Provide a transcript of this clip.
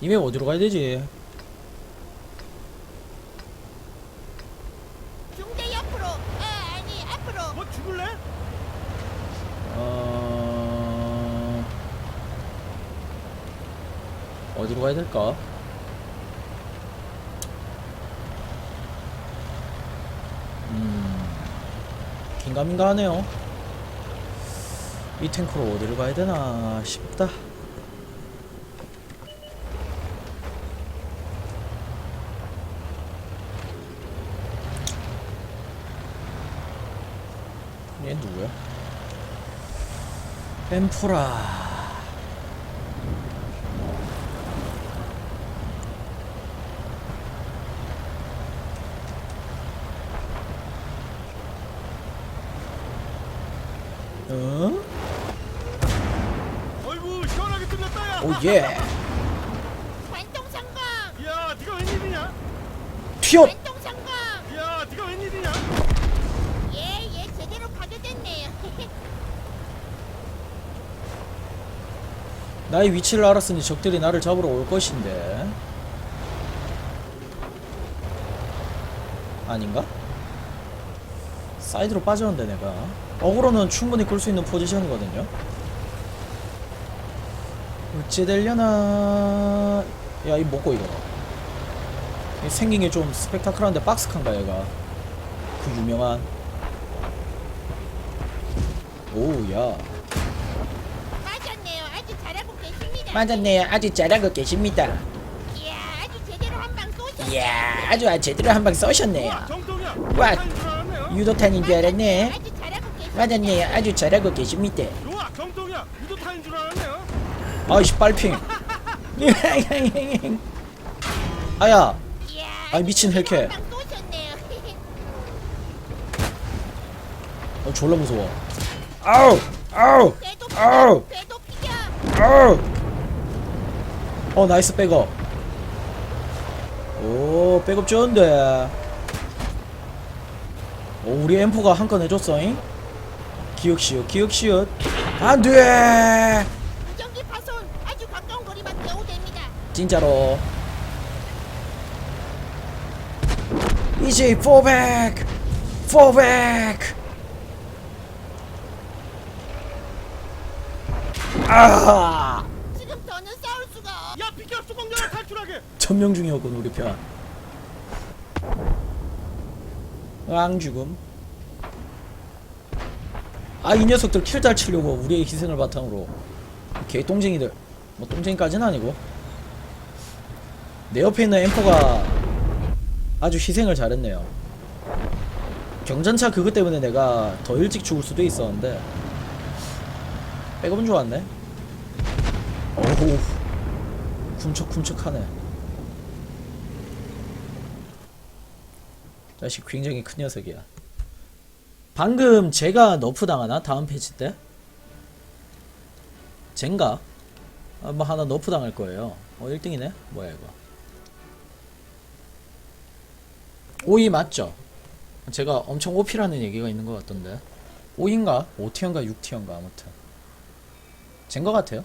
이메 어디로 가야 되지? 중대 옆으로. 아, 아니 앞으로. 뭐 죽을래? 어... 어디로 가야 될까? 음... 긴가민가 하네요. 이 탱크로 어디를 가야 되나 싶다. 얘 누구야? 엠프라 어? 뚫렸다 야. 오예 관통 성공. 야 네가 웬일이냐? 튀어 관통 성공. 야 네가 웬일이냐? 예, 예, 제대로. 나의 위치를 알았으니 적들이 나를 잡으러 올 것인데 아닌가? 사이드로 빠졌는데 내가 어그로는 충분히 끌 수 있는 포지션이거든요 어찌 되려나 야 이 먹고 이거 이 생긴 게 좀 스펙타클한데 박스칸가 얘가 그 유명한 오야 맞았네요. 아주 잘하고 계십니다. 맞았네요 아주 잘하고 계십니다 이야, 아주 제대로 한 방 쏘셨네요. 이야 아주 제대로 한 방 쏘셨네요. 와. 유도탄인 줄 알았네. 맞았네요 아주 잘하고 계십니다 우와 정동이야. 유도탄인 줄 알았네요. 아이씨 빨핑. 아야. 아이, 미친 쏘셨네요. 어, 졸라 무서워. 아우 아우 아우. 아우 어 나이스 백업. 오 백업 좋은데. 오 우리 엠포가 한 건 해줬어잉? 기억시옷 기억시옷. 안돼 무전기 파손. 아주 가까운 거리만 겨우 됩니다. 진짜로 이제 400 400아 지금 더는 싸울 수가 없. 야 비켜 수공장을 탈출하게. 천명 중이었군 우리 편. 왕 죽음. 아 이 녀석들 킬잘 치려고 우리의 희생을 바탕으로 개 똥쟁이들 뭐 똥쟁이까지는 아니고 내 옆에 있는 엠퍼가 아주 희생을 잘했네요. 경전차 그것 때문에 내가 더 일찍 죽을 수도 있었는데 백업은 좋았네. 어후 쿰척쿰척하네. 자식 굉장히 큰 녀석이야. 방금 제가 너프 당하나? 다음 패치 때? 젠가? 아, 뭐 하나 너프 당할 거예요. 어 1등이네? 뭐야 이거? 5위 맞죠? 제가 엄청 OP라는 얘기가 있는 것 같던데 5인가? 5티어인가 6티어인가 아무튼 젠거 같아요